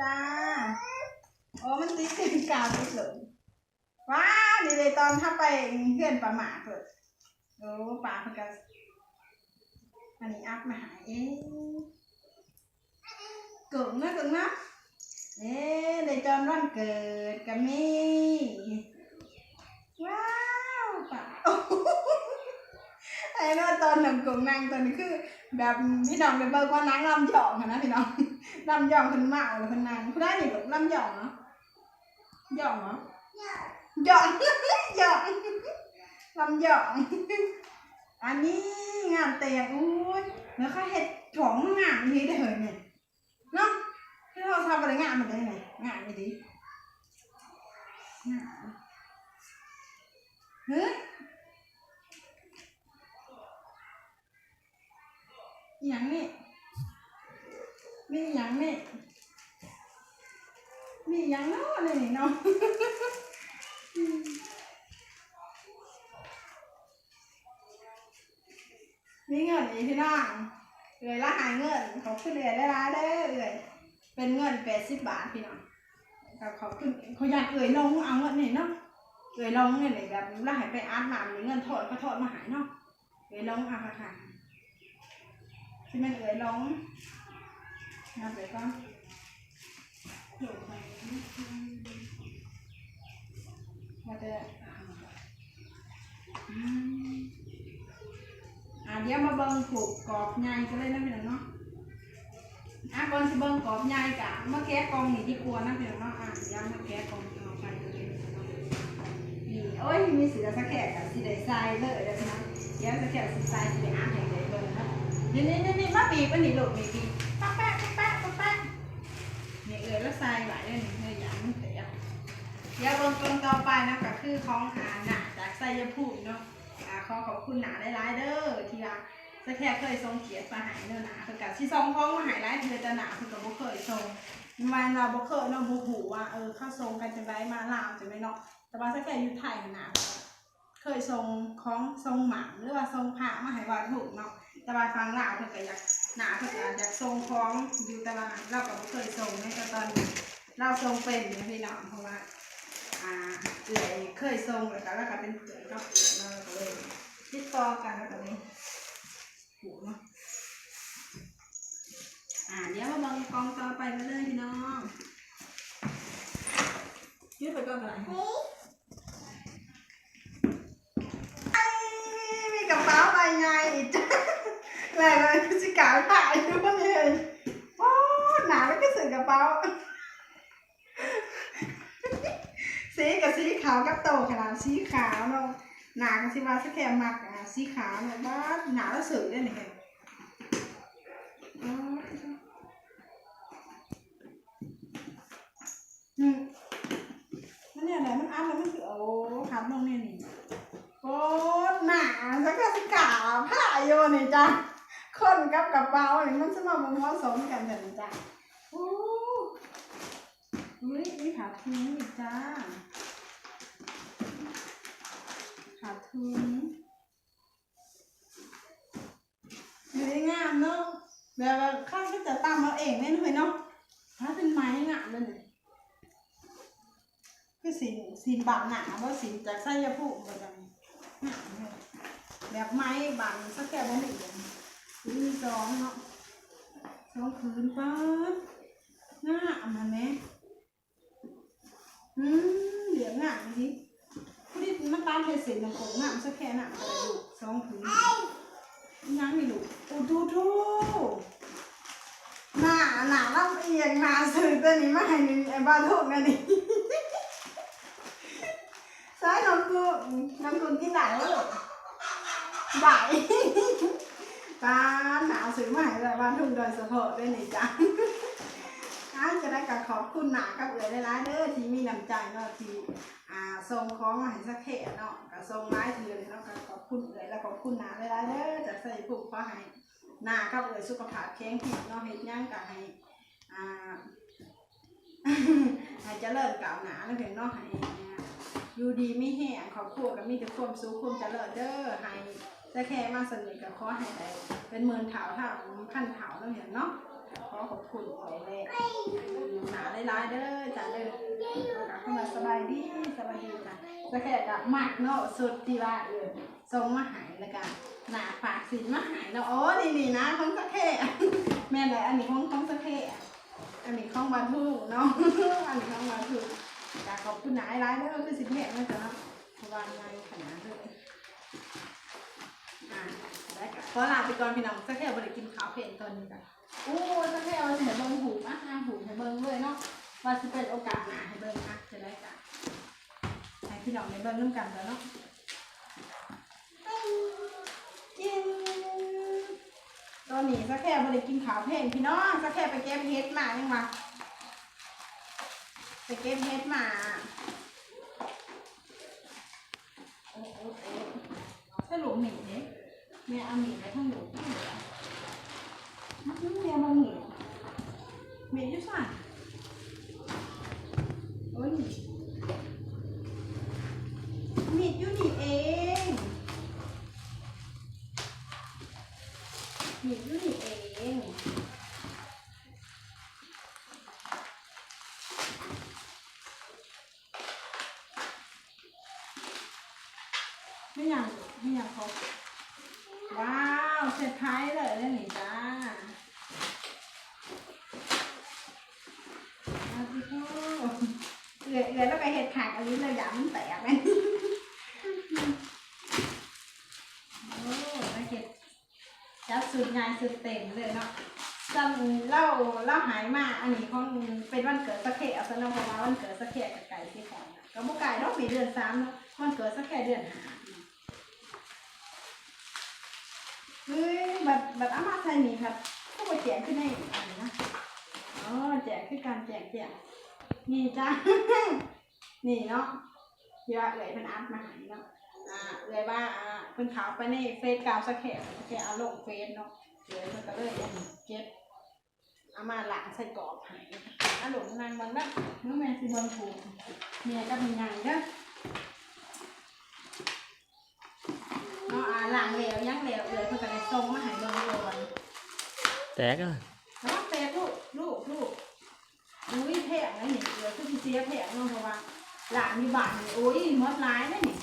จ้าโอ้มันติดติดกาวติดเลยว้าดีเลยตอนถ้าไปเพื่อนปลาหมาเกิดโอ้ปลาเพิ่นก็อันนี้อัพมาหาเอ๊เก่งนะเก่งนะเอ๊ะเลยจอนวันเกิดกับมี่ว้าวปลาโอ้โหไอ้นั่นตอนหนึ่งกงนางตอนนี้คือ แบบพี่น้องไปเบิกว่านางลำหยองค่ะนะพี่น้อง ลำหยองคนเมาหรือคนนางคุณได้หนิลูกลำหยองเหรอหยองเหรอหยองหยองลำหยองอันนี้งานเตียงอุ้ยแล้วเขาเห็ดของงานนี้ได้เหรอเนี่ยเนาะที่เราทำอะไรงานมันได้ไหนงานไม่ดีงานเฮ้ยอหย่างนี้ มีอย่างนี้มีอหย่างเนาะนี่เนาะมีเงินอีกพี่น้องเอ่ยละหายเงินขอบคุณเอ่ยได้ร้ายเด้อเอ่ยเป็นเงินแปดสิบบาทพี่น้องก็ขอบคุณเขาอยากเอ่ยลงเอาเงินนี่เนาะเอ่ยลงเนี่ยแบบละหายไปอาร์ตมามีเงินทอดก็ทอดมาหายเนาะเอ่ยลงเอาค่ะค่ะที่มันเอ่ยลง นับไปก่อนโหลดไปว่าจะอืมอะเดี๋ยวมาเบิ่งผูกกรอบใหญ่กันเลยนะพี่น้องเนาะอะก่อนสิเบิ่งกรอบใหญ่กะเมาแกะกองนี่ดีกว่านะพี่น้องเนาะอะเดี๋ยวมาแกะกองเอาไปเลยนี่โอ้ยมีเสือสะแขกกับสีได้ใส่เลยเด้อพี่น้องเดี๋ยวสะแขกสิใส่สิได้อ่านให้ได้เบิ่งนะนี่นี่นี่มาบีบอันนี้ลูกนี่บีบป๊ะแป๊ะป๊ะแป๊ะป๊ะแป๊ะนี่เอ้ยแล้วใส่ไว้เลยนี่เฮ้ยอย่ามันเสีย เดี๋ยวเบิ่งกล่องต่อไปนะก็คือของหาหนาจากไสยภูมิเนาะอ่าขอขอบคุณหนาหลายๆเด้อที่ว่าสักแค่เคยส่งเขียดมาหายเด้อหนาคือกับที่ส่งของมาหายหลายเทื่อแต่หนาคือกับบ่เคยส่งมันเราบ่เคยเนาะบ่ฮู้ว่าเออเข้าส่งกันจังไดมาลาวจังไดเนาะแต่ว่าสักแค่อยู่ไทยนะนะเคยส่งของส่งหมาหรือว่าส่งผ้ามาให้ว่าถูกเนาะแต่ว่าฟังลาวเพิ่นก็อยากหนาเพิ่นก็อยากส่งของอยู่แต่ว่าเราก็บ่เคยส่งในตอนนี้เราส่งเป็นนะพี่น้องเพราะว่า อ่าเอื่อยเคยส่งแล้วก็แล้วก็เป็นเอื่อยก็เอื่อยแล้วก็เลยติดต่อกันแล้วก็เลยผูกเนาะอ่าเดี๋ยวมาเบังกองต่อไปกันเลยพี่น้องยืดไปก่อนอะไรไอ้มีกระเป๋าใบใหญ่จ้ะอะไรเลยคือสิกาวถ่ายอยู่บ้านเลยโอ้หนาแล้วก็สื่อกระเป๋า สีกับสีขาวกับโตขนาดสีขาวเนาะหนากับสีว่าสแคมมักอะสีขาวเนาะบ้าหนาแล้วสวยด้วยเนี่ยอ๋ออืมมันเนี่ยอะไรมันอัพแล้วมันคือโอ้ขับลงเนี่ยนี่โอ้หนาสักกะสีขาวผ้าโยนี่จ้ะคนกับกระเป๋านี่มันสมองมันผสมกันแต่นี่จ้ะ เฮ้ยนี่ขาทิ้งอีกจ้า ขาดทุนอยู่ได้งามเนาะแบบว่าข้างก็จะตามเราเองแน่นอนเนาะถ้าเป็นไม้งามเลยคือสีสีบางหนาว่าสีจากไส้ยาพูแบบนี้หนาเลยแบบไม้บางสักแก่บ่หนึ่งมีสองเนาะสองคืนป้าดหน้าอันไหม อืมเหลืองอะดินี่มันตามเป็นสินของผมอะมันจะแค่น่ะอะไรลูกสองผืนยังไม่ลูกโอ้ทูทูหนาหนาลำเอียงหนาสื่อตัวนี้มาให้นี่ไอ้บ้าทุกนั่นนี่ใช่น้องกูน้องกูที่ไหนวะลูกไหนตาหนาวซื้อมาให้แบบบ้าทุ่งดยสะโพกด้วยนี่จ้ะ อ้าจะได้กับขอบคุณหนากับเอ๋ยได้ร้ายๆเด้อที่มีน้ำใจเนาะที่อ่าส่งของมาให้สักแค่เนาะก็ส่งไม้ถือนเนาะก็ขอบคุณเลยแล้วขอบคุณหนาเวลายๆเด้อจากใส่ผูกขอให้หนากับเอ่ยสุขภาพแข็งแรงเนาะเฮ็ดย่างก็ให้อ่าให้เจริญก้าวหนาแล้วเพียงเนาะให้อยู่ดีไม่แห้งครอบครัวก็มีแต่ความสุขความเจริญเด้อให้สักแค่มาสนิทก็ขอให้ได้เป็นหมื่นเถาเท่าพันเถาแล้วเห็นเนาะขอขอบคุณไว้เลย หนาหลายเด้อจ้าเด้อเข้ามาสบายดีสบายดีจ้ะสแค่กะมากเนาะสุดที่ว่าเออส่งมาหายแล้วกันหนาฝากสินมาหายเนาะโอ้นี่นี่นะของสแค่แม่เลยอันนี้ของของสแค่อันนี้ของบาทูเนาะอันนี้ของบาทูกะขอบคุณหนายหลายเด้อคือสิแพงนะจ๊ะนาะว่าไงขนาดเลยอะได้ค่ะขอลาไปก่อนพี่น้องสักแค่บริกินข้าวเพลนตอนนี้กันโอ้ ว่าจะเป็นโอกาสหน้าให้เบิ้งอะจะได้กันให้พี่น้องในเบิ้งร่วมกันแล้วเนาะกินตอนนี้สักแค่บริกินข้าวเพลนพี่น้องสักแค่ไปเก็บเฮ็ดมายังวะไปเก็บเฮ็ดมาโอ้โอ้โอ้ถ้าหลงหนีเนี่ยแม่เอาหนีไปทั้งหลงทั้งเหลือมันแม่มาหนีเมียยุ่สั่นโอ้ยมีดอยู่นี่เอง มีดอยู่นี่เองไม่อยากไม่อยากเขาว้าวเซอร์ไพรส์เลยเรื่องนี้จ้าเอาสิพ่อเหลือเหลือแล้วไปเห็ดขาดอันนี้เลยย่ามันแตกไหมโอ้ไปเห็ด จับสุดงานสุดเต็มเลยเนาะจำเล่าเล่าหายมาอันนี้ของเป็นวันเกิดสักแค่เอาซะเนาะเพราะว่าวันเกิดสักแค่กับไก่ที่ของน่ะก็บ่ไก่เนาะปีเดือนสามเนาะวันเกิดสักแค่เดือนหาเฮ้ยบัตรบัตรอามาใส่นี่ครับก็ไปแจกขึ้นในอันนี้นะอ๋อแจกคือการแจกแจกนี่จ้า นี่เนาะที่ว่าเอ๋ยเป็นอัพมาใหายเนาะ อ่าเอ๋ยว่าอ่าเพิ่นขาวไปในเฟซกาวสักแขกสักแขกเอาลงเฟซเนาะเอ๋ยเพิ่นก็เลยเก็บเอามาหลังใส่กรอบใหายอะหลงนางบังนะน้องแม่สิบนผูกเมียกับมีนางเด้อเนาะอ่าหลังเหลวยังเหลวเลยเพื่อจะได้ส่งมาให้เบิ่งโดนแตกอะแล้วแต่ลูกลูกลูกอุ้ยแพงนะนี่เหลือคือสิเสียแพงเนาะเพราะว่าหลานมีบาทนี่โอ้ยมดหลายนะนี่